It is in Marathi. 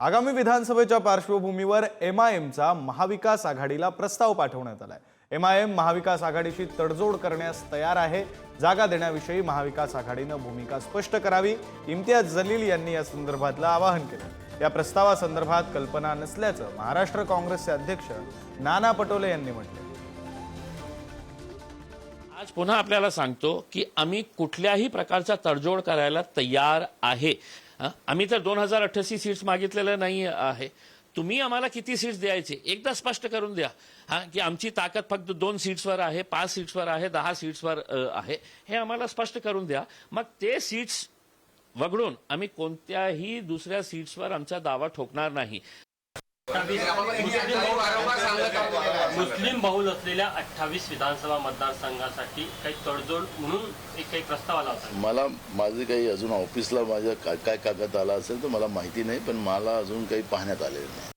आगामी विधानसभेच्या पार्श्वभूमीवर एम आय एमचा महाविकास आघाडीला प्रस्ताव पाठवण्यात आलाय. एम आय एम महाविकास आघाडीशी तडजोड करण्यास तयार आहे. जागा देण्याविषयी महाविकास आघाडीनं भूमिका स्पष्ट करावी. इम्तियाज जलील यांनी या संदर्भातलं आवाहन केलं. या प्रस्तावासंदर्भात कल्पना नसल्याचं महाराष्ट्र काँग्रेसचे अध्यक्ष नाना पटोले यांनी म्हटलं आज पुन्हा आपल्याला सांगतो की आम्ही कुठल्याही प्रकारचा तडजोड करायला तयार आहे. आम्ही तर दोन हजार अठ्ठासी सीट्स मागितलेलं नाही आहे. तुम्ही आम्हाला किती सीट्स द्यायचे? एकदा स्पष्ट करून द्या. हा की आमची ताकद फक्त दोन सीट्सवर आहे पाच सीट्सवर आहे दहा सीट्सवर आहे. हे आम्हाला स्पष्ट करून द्या. मग ते सीट्स वगळून आम्ही कोणत्याही दुसऱ्या सीट्सवर आमचा दावा ठोकणार नाही. मुस्लिम बहुल असलेल्या अठ्ठावीस विधानसभा मतदारसंघासाठी काही तडजोड म्हणून एक काही प्रस्ताव आला होता. मला माझे काही अजून ऑफिसला माझ्या काय काय कागद आला असेल तर मला माहिती नाही पण मला अजून काही पाहण्यात आलेलं नाही.